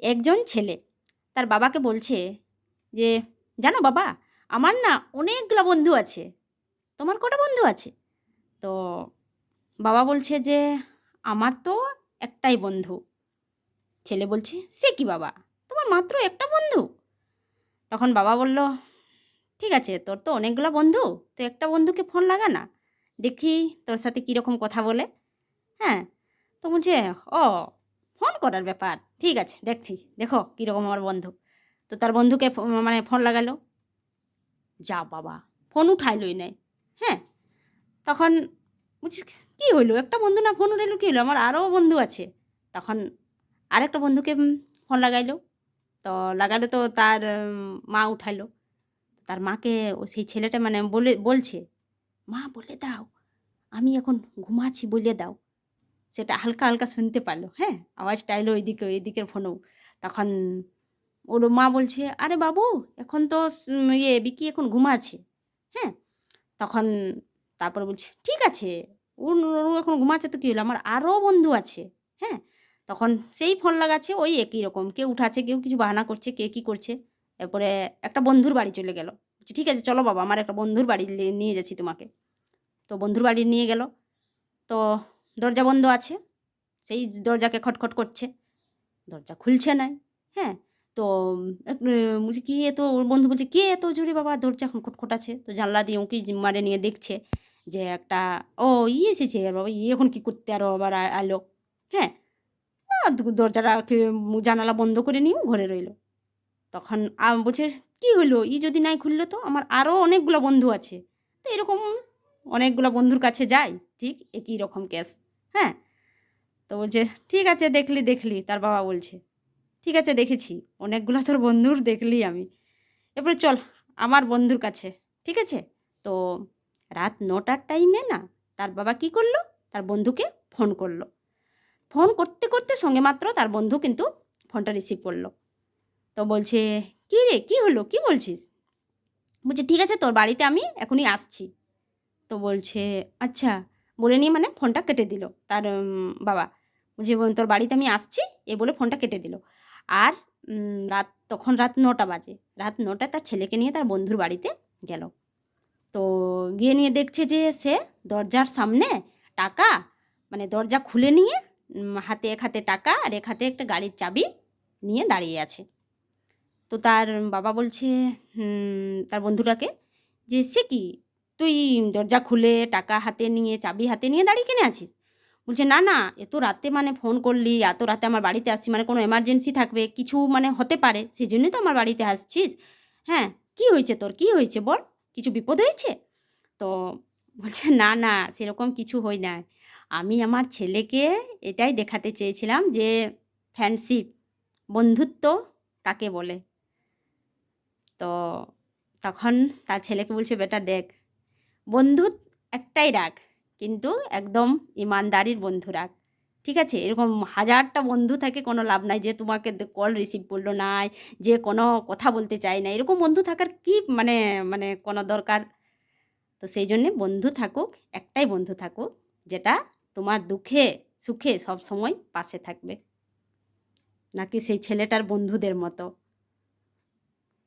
একজন ছেলে। তার বাবাকে বলছে যে, জানো বাবা, আমার না অনেকগুলো বন্ধু আছে। তোমার কটা বন্ধু আছে? তো বাবা বলছে যে, আমার তো একটাই বন্ধু। ছেলে বলছে, সে কি বাবা? তোমার মাত্র একটা বন্ধু? তখন বাবা বলল, ঠিক আছে, তোর তো অনেকগুলো বন্ধু তো একটা বন্ধুকে ফোন লাগা না। দেখি তোর সাথে কীরকম কথা বলে। হ্যাঁ তো বলছে, ও করার ব্যাপার। ঠিক আছে, দেখছি। দেখো কীরকম আমার বন্ধু। তো তার বন্ধুকে মানে ফোন লাগালো। যা বাবা, ফোন উঠাইলই নাই। হ্যাঁ? তখন বলছি, কী হইল? একটা বন্ধু না ফোন উঠাইলো কী হলো আমার আরও বন্ধু আছে। তখন আরেকটা বন্ধুকে ফোন লাগাইলো। তো লাগালে তো তার মা উঠাইলো। তার মাকে ও সেই ছেলেটা মানে বলে, বলছে, মা বলে দাও, আমি এখন ঘুমাচ্ছি বলে দাও। সেটা হালকা হালকা শুনতে পারল। হ্যাঁ? আওয়াজটা এলো ওইদিকে, ওইদিকের ফোনেও। তখন ওর মা বলছে, আরে বাবু, এখন তো ইয়ে বিকি এখন ঘুমাচ্ছে। হ্যাঁ? তখন তারপর বলছে, ঠিক আছে, ওর এখন ঘুমাচ্ছে তো কী হলো? আমার আরও বন্ধু আছে। হ্যাঁ? তখন সেই ফোন লাগাচ্ছে, ওই একই রকম। কেউ উঠাচ্ছে, কেউ কিছু বাহানা করছে, কে কী করছে। এরপরে একটা বন্ধুর বাড়ি চলে গেল। ঠিক আছে, চলো বাবা, আমার একটা বন্ধুর বাড়ি নিয়ে যাচ্ছি তোমাকে। তো বন্ধুর বাড়ি নিয়ে গেল। তো দরজা বন্ধ আছে। সেই দরজাকে খটখট করছে। দরজা খুলছে না। হ্যাঁ তো বলছে, কি এত? ওর বন্ধু বলছে, কে এত? জোরে বাবা, দরজা এখন খটখট আছে। তো জানলা দিয়ে উঁকি মারে নিয়ে দেখছে যে একটা, ও ই এসেছে। আর বাবা ই এখন কী করতে আরও আবার আলো? হ্যাঁ দরজাটা জানালা বন্ধ করে নিয়েও ঘরে রইল। তখন বলছে, কী হলো? ই যদি নাই খুললো তো? আমার আরও অনেকগুলো বন্ধু আছে। তো এরকম অনেকগুলো বন্ধুর কাছে যাই, ঠিক একই রকম কেস হ্যাঁ? তো বলছে, ঠিক আছে, দেখলি দেখলি। তার বাবা বলছে, ঠিক আছে, দেখেছি, অনেকগুলো তোর বন্ধুর দেখলি আমি। এরপরে চল, আমার বন্ধুর কাছে, ঠিক আছে? তো রাত নটার টাইমে না, তার বাবা কি করল? তার বন্ধুকে ফোন করল। ফোন করতে করতে সঙ্গে মাত্র তার বন্ধু কিন্তু ফোনটা রিসিভ করল। তো বলছে, কী রে, কী হলো? কি বলছিস? বলছে, ঠিক আছে, তোর বাড়িতে আমি এখনই আসছি। তো বলছে আচ্ছা। বলে নিয়ে মানে ফোনটা কেটে দিল তার বাবা। যে তোর বাড়িতে আমি আসছি। এ বলে ফোনটা কেটে দিল। আর রাত, তখন রাত নটা বাজে। রাত নটায় তার ছেলেকে নিয়ে তার বন্ধুর বাড়িতে গেল। তো গিয়ে নিয়ে দেখছে যে সে দরজার সামনে টাকা মানে দরজা খুলে নিয়ে হাতে এক হাতে টাকা আর এক হাতে একটা গাড়ির চাবি নিয়ে দাঁড়িয়ে আছে। তো তার বাবা বলছে তার বন্ধুটাকে। যে, সে কি? তুই দরজা খুলে, টাকা হাতে নিয়ে, চাবি হাতে নিয়ে দাঁড়িয়ে কিনে আছিস? বলছে, না না, এত রাতে মানে ফোন করলি, এত রাতে আমার বাড়িতে আসছি মানে কোনো এমার্জেন্সি থাকবে, কিছু মানে হতে পারে সেই জন্যই তো আমার বাড়িতে আসছিস। হ্যাঁ কি হয়েছে তোর? কি হয়েছে বল? কিছু বিপদ হয়েছে? তো বলছে, না না, সেরকম কিছু হয় না আমি আমার ছেলেকে এটাই দেখাতে চেয়েছিলাম যে ফ্রেন্ডশিপ বন্ধুত্ব কাকে বলে। তো তখন তার ছেলেকে বলছে, বেটা দেখ বন্ধু একটাই রাখ কিন্তু একদম ইমানদারির বন্ধু রাখ ঠিক আছে? এরকম হাজারটা বন্ধু থাকে, কোনো লাভ নাই, যে তোমাকে কল রিসিভ করল নাই, যে কোনো কথা বলতে চায় না এরকম বন্ধু থাকার কি মানে মানে কোনো দরকার? তো সেই জন্যে বন্ধু থাকুক, একটাই বন্ধু থাকুক, যেটা তোমার দুঃখে, সুখে সব সময় পাশে থাকবে। নাকি সেই ছেলেটার বন্ধুদের মতো?